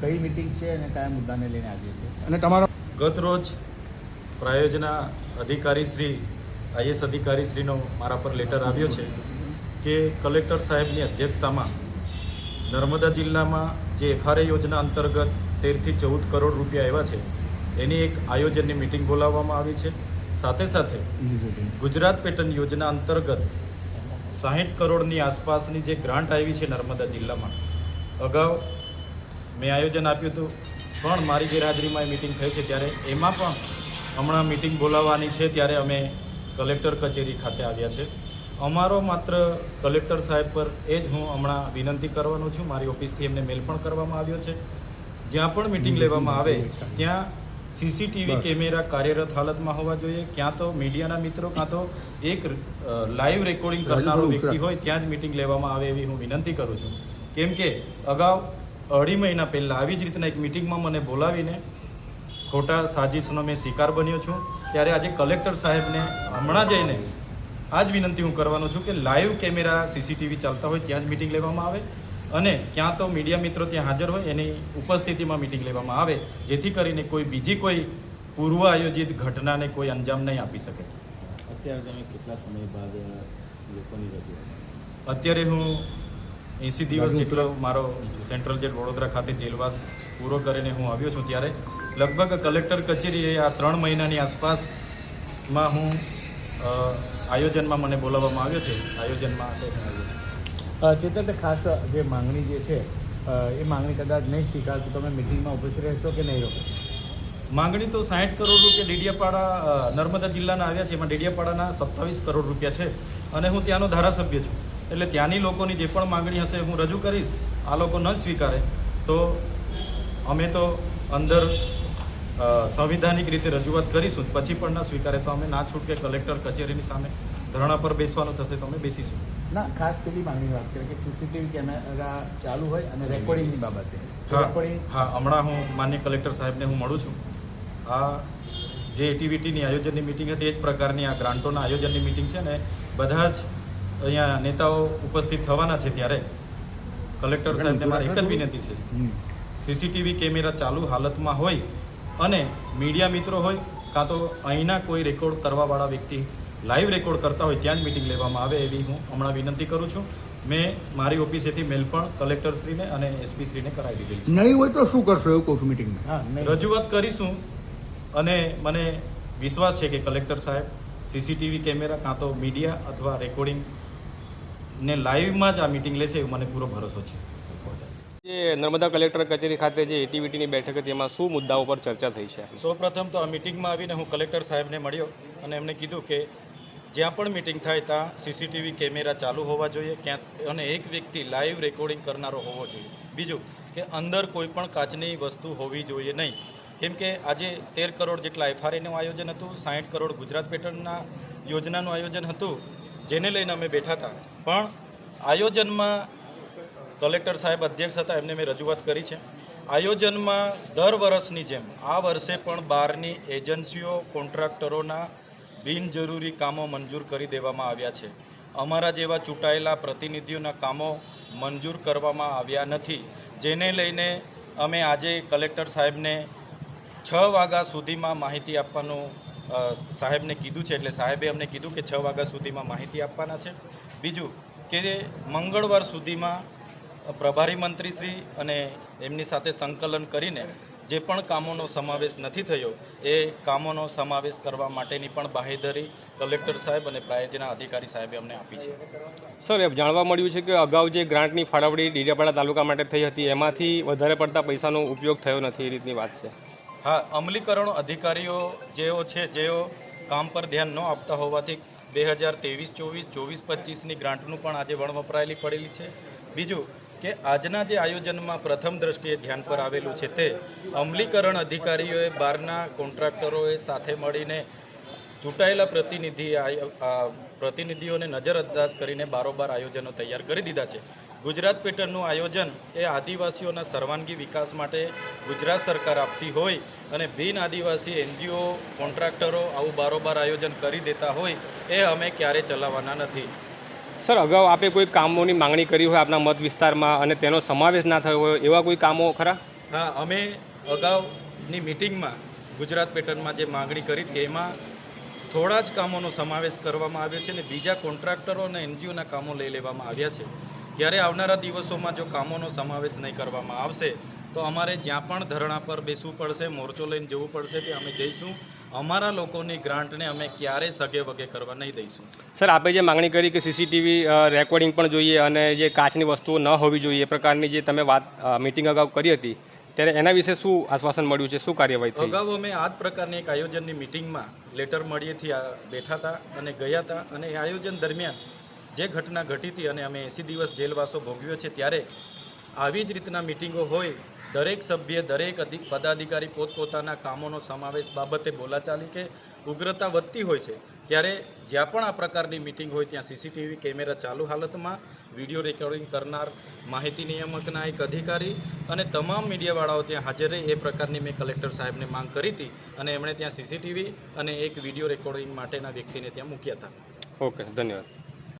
કઈ મિટિંગ છે અને કયા મુદ્દાને લઈને આજે છે? અને તમારો ગત રોજ પ્રાયોજના અધિકારી શ્રી આઈએસ અધિકારી શ્રીનો મારા પર લેટર આવ્યો છે કે કલેક્ટર સાહેબની અધ્યક્ષતામાં નર્મદા જિલ્લામાં જે એફઆરએ યોજના અંતર્ગત તેરથી ચૌદ કરોડ રૂપિયા આવ્યા છે એની એક આયોજનની મિટિંગ બોલાવવામાં આવી છે. સાથે સાથે ગુજરાત પેટર્ન યોજના અંતર્ગત સાહીઠ કરોડની આસપાસની જે ગ્રાન્ટ આવી છે નર્મદા જિલ્લામાં અગાઉ મેં આયોજન આપ્યું હતું. પણ મારી ગેરહાજરીમાં એ મિટિંગ થઈ છે ત્યારે એમાં પણ હમણાં મિટિંગ બોલાવવાની છે ત્યારે અમે કલેક્ટર કચેરી ખાતે આવ્યા છે. અમારો માત્ર કલેક્ટર સાહેબ પર એ જ હું હમણાં વિનંતી કરવાનો છું. મારી ઓફિસથી એમને મેલ પણ કરવામાં આવ્યો છે. જ્યાં પણ મિટિંગ લેવામાં આવે ત્યાં સીસીટીવી કેમેરા કાર્યરત હાલતમાં હોવા જોઈએ. ક્યાં તો મીડિયાના મિત્રો કાં તો એક લાઈવ રેકોર્ડિંગ કરનારો વ્યક્તિ હોય ત્યાં જ મિટિંગ લેવામાં આવે એવી હું વિનંતી કરું છું. કેમ કે અગાઉ અઢી મહિના પહેલાં આવી જ રીતના એક મિટિંગમાં મને બોલાવીને ખોટા સાજીશનો મેં શિકાર બન્યો છું. ત્યારે આજે કલેક્ટર સાહેબને હમણાં જઈને આ જ વિનંતી હું કરવાનો છું કે લાઈવ કેમેરા સીસીટીવી ચાલતા હોય ત્યાં જ મિટિંગ લેવામાં આવે અને ક્યાં તો મીડિયા મિત્રો ત્યાં હાજર હોય એની ઉપસ્થિતિમાં મિટિંગ લેવામાં આવે જેથી કરીને કોઈ બીજી કોઈ પૂર્વ આયોજિત ઘટનાને કોઈ અંજામ નહીં આપી શકે. અત્યારે તમે કેટલા સમય બાદ લોકોની રજૂઆત? અત્યારે હું એંસી દિવસ જેટલો મારો સેન્ટ્રલ જેલ વડોદરા ખાતે જેલવાસ પૂરો કરીને હું આવ્યો છું ત્યારે લગભગ કલેક્ટર કચેરીએ આ ત્રણ મહિનાની આસપાસમાં હું આયોજનમાં મને બોલાવવામાં આવ્યો છે. આયોજનમાં આવ્યો છું. ચેતર ખાસ જે માંગણી જે છે એ માંગણી કદાચ નહીં સ્વીકાર તો તમે મિટિંગમાં ઉપસ્થિત રહેશો કે નહીં રહો માંગણી તો સાઠ કરોડ રૂપિયા ડેડિયાપાડા નર્મદા જિલ્લાના આવ્યા છે એમાં ડેડિયાપાડાના સત્તાવીસ કરોડ રૂપિયા છે. અને હું ત્યાંનો ધારાસભ્ય છું. એટલે ત્યાંની લોકોની જે પણ માંગણી હશે હું રજૂ કરીશ આ લોકો ન સ્વીકારે. તો અમે તો અંદર સંવિધાનિક રીતે રજૂઆત કરીશું પછી પણ ન સ્વીકારે તો અમે ના છૂટકે કલેક્ટર કચેરીની સામે ધરણા પર બેસવાનું થશે તો અમે બેસીશું. ના ખાસ પેલી માંગણી વાત કરીએ કે સીસીટીવી કેમેરા ચાલુ હોય અને રેકોર્ડિંગની બાબતે. હા રેકોર્ડિંગ હા હમણાં હું માન્ય કલેક્ટર સાહેબને હું મળું છું. આ જે એટીવીટીની આયોજનની મિટિંગ હતી એ જ પ્રકારની આ ગ્રાન્ટોના આયોજનની મિટિંગ છે ને બધા જ અહીંયા નેતાઓ ઉપસ્થિત થવાના છે ત્યારે. કલેક્ટર સાહેબને મારે એક જ વિનંતી છે. સીસીટીવી કેમેરા ચાલુ હાલતમાં હોય અને મીડિયા મિત્રો હોય કાં તો અહીંના કોઈ રેકોર્ડ કરવાવાળા વ્યક્તિ લાઈવ રેકોર્ડ કરતા હોય ત્યાં જ મિટિંગ લેવામાં આવે એવી હું હમણાં વિનંતી કરું છું. મેં મારી ઓફિસેથી મેલ પણ કલેક્ટરશ્રીને અને એસપી શ્રીને કરાવી દીધી છે. નહીં હોય તો શું કરશો એવું કહું છું મિટિંગમાં હા રજૂઆત કરીશું અને મને વિશ્વાસ છે કે કલેક્ટર સાહેબ સીસીટીવી કેમેરા કાં તો મીડિયા અથવા રેકોર્ડિંગ ને લાઈવમાં જ આ મિટિંગ લેશે એવો મને પૂરો ભરોસો છે. જે નર્મદા કલેક્ટર કચેરી ખાતે જે એટીવીટીની બેઠક હતી એમાં શું મુદ્દાઓ પર ચર્ચા થઈ છે? સૌપ્રથમ તો આ મિટિંગમાં આવીને હું કલેક્ટર સાહેબને મળ્યો અને એમને કીધું કે જ્યાં પણ મિટિંગ થાય ત્યાં સીસીટીવી કેમેરા ચાલુ હોવા જોઈએ ક્યાં અને એક વ્યક્તિ લાઈવ રેકોર્ડિંગ કરનારો હોવો જોઈએ. બીજું કે અંદર કોઈ પણ કાચની વસ્તુ હોવી જોઈએ નહીં. કેમ કે આજે તેર કરોડ જેટલા એફઆરએનું આયોજન હતું સાહીઠ કરોડ ગુજરાત પેટર્નના યોજનાનું આયોજન હતું જેને લઈને અમે બેઠા હતા. પણ આયોજનમાં કલેક્ટર સાહેબ અધ્યક્ષ હતા, એમને મેં રજૂઆત કરી છે. આયોજનમાં દર વર્ષની જેમ, આ વર્ષે પણ બહારની એજન્સીઓ, કોન્ટ્રાક્ટરોના બિનજરૂરી કામો મંજૂર કરી દેવામાં આવ્યા છે. અમારા જેવા ચૂંટાયેલા પ્રતિનિધિઓના કામો મંજૂર કરવામાં આવ્યા નથી. જેને લઈને અમે આજે કલેક્ટર સાહેબને છ વાગ્યા સુધીમાં માહિતી આપવાનું સાહેબને કીધું છે, એટલે સાહેબે અમને કીધું કે છ વાગ્યા સુધીમાં માહિતી આપવાના છે. બીજું કે મંગળવાર સુધીમાં પ્રભારી મંત્રી શ્રી અને એમની સાથે સંકલન કરીને જે પણ કામોનો સમાવેશ નથી થયો, એ કામોનો સમાવેશ કરવા માટેની પણ બાહેધરી કલેક્ટર સાહેબ અને પ્રાયોજના અધિકારી સાહેબે અમને આપી છે. સર જાણવા મળ્યું છે કે અગાઉ જે ગ્રાન્ટની ફાળવણી ડેડિયાપાડા તાલુકા માટે થઈ હતી, એમાંથી વધારે પડતા પૈસાનો ઉપયોગ થયો નથી એ રીતની વાત છે. હા, અમલીકરણ અધિકારીઓ જેઓ છે, જેઓ કામ પર ધ્યાન ન આપતા હોવાથી બે હજાર ત્રેવીસ, ચોવીસ ચોવીસ, પચીસની ગ્રાન્ટનું પણ આજે વણવપરાયેલી પડેલી છે. બીજું કે આજના જે આયોજનમાં પ્રથમ દ્રષ્ટિએ ધ્યાન પર આવેલું છે તે અમલીકરણ અધિકારીઓએ બહારના કોન્ટ્રાક્ટરોએ સાથે મળીને ચૂંટાયેલા પ્રતિનિધિ પ્રતિનિધિઓને નજરઅંદાજ કરીને બારોબાર આયોજનો તૈયાર કરી દીધા છે. ગુજરાત પેટર્નનું આયોજન એ આદિવાસીઓના સર્વાંગી વિકાસ માટે ગુજરાત સરકાર આપતી હોય અને બિન આદિવાસી એનજીઓ કોન્ટ્રાક્ટરો આવું બારોબાર આયોજન કરી દેતા હોય એ અમે ક્યારે ચલાવવાના નથી. સર અગાઉ આપે કોઈ કામોની માંગણી કરી હોય આપના મત વિસ્તારમાં અને તેનો સમાવેશ ના થયો હોય એવા કોઈ કામો ખરા? હા અમે અગાઉની મિટિંગમાં ગુજરાત પેટર્નમાં જે માગણી કરી હતી એમાં થોડા જ કામોનો સમાવેશ કરવામાં આવ્યો છે અને બીજા કોન્ટ્રાક્ટરો અને એનજીઓના કામો લઈ લેવામાં આવ્યા છે. ત્યારે આવનારા દિવસોમાં જો કામોનો સમાવેશ નહીં કરવામાં આવશે તો અમારે જ્યાં પણ ધરણા પર બેસવું પડશે મોરચો લઈને જવું પડશે કે અમે જઈશું. અમારા લોકોની ગ્રાન્ટને અમે ક્યારેય સગે વગે કરવા નહીં દઈશું. સર આપે જે માંગણી કરી કે સીસીટીવી રેકોર્ડિંગ પણ જોઈએ અને જે કાચની વસ્તુઓ ન હોવી જોઈએ એ પ્રકારની જે તમે વાત મિટિંગ અગાઉ કરી હતી ત્યારે એના વિશે શું આશ્વાસન મળ્યું છે? શું કાર્યવાહી થઈ? અગાઉ અમે આ જ પ્રકારની એક આયોજનની મિટિંગમાં લેટર મળીએથી બેઠા હતા અને ગયા હતા અને એ આયોજન દરમિયાન જે ઘટના ઘટી હતી અને અમે એંસી દિવસ જેલવાસો ભોગવ્યો છે, ત્યારે આવી જ રીતના મિટિંગો હોય, દરેક સભ્ય, દરેક અધિક, પદાધિકારી પોતપોતાના કામોનો સમાવેશ બાબતે બોલાચાલી કે ઉગ્રતા વધતી હોય છે, ત્યારે જ્યાં પણ આ પ્રકારની મિટિંગ હોય, ત્યાં સીસીટીવી કેમેરા ચાલુ હાલતમાં, વીડિયો રેકોર્ડિંગ કરનાર માહિતી નિયામકના એક અધિકારી અને તમામ મીડિયાવાળાઓ ત્યાં હાજર રહે, એ પ્રકારની મેં કલેક્ટર સાહેબને માંગ કરી હતી અને એમણે ત્યાં સીસીટીવી અને એક વીડિયો રેકોર્ડિંગ માટેના વ્યક્તિને ત્યાં મૂક્યા હતા. ઓકે, ધન્યવાદ.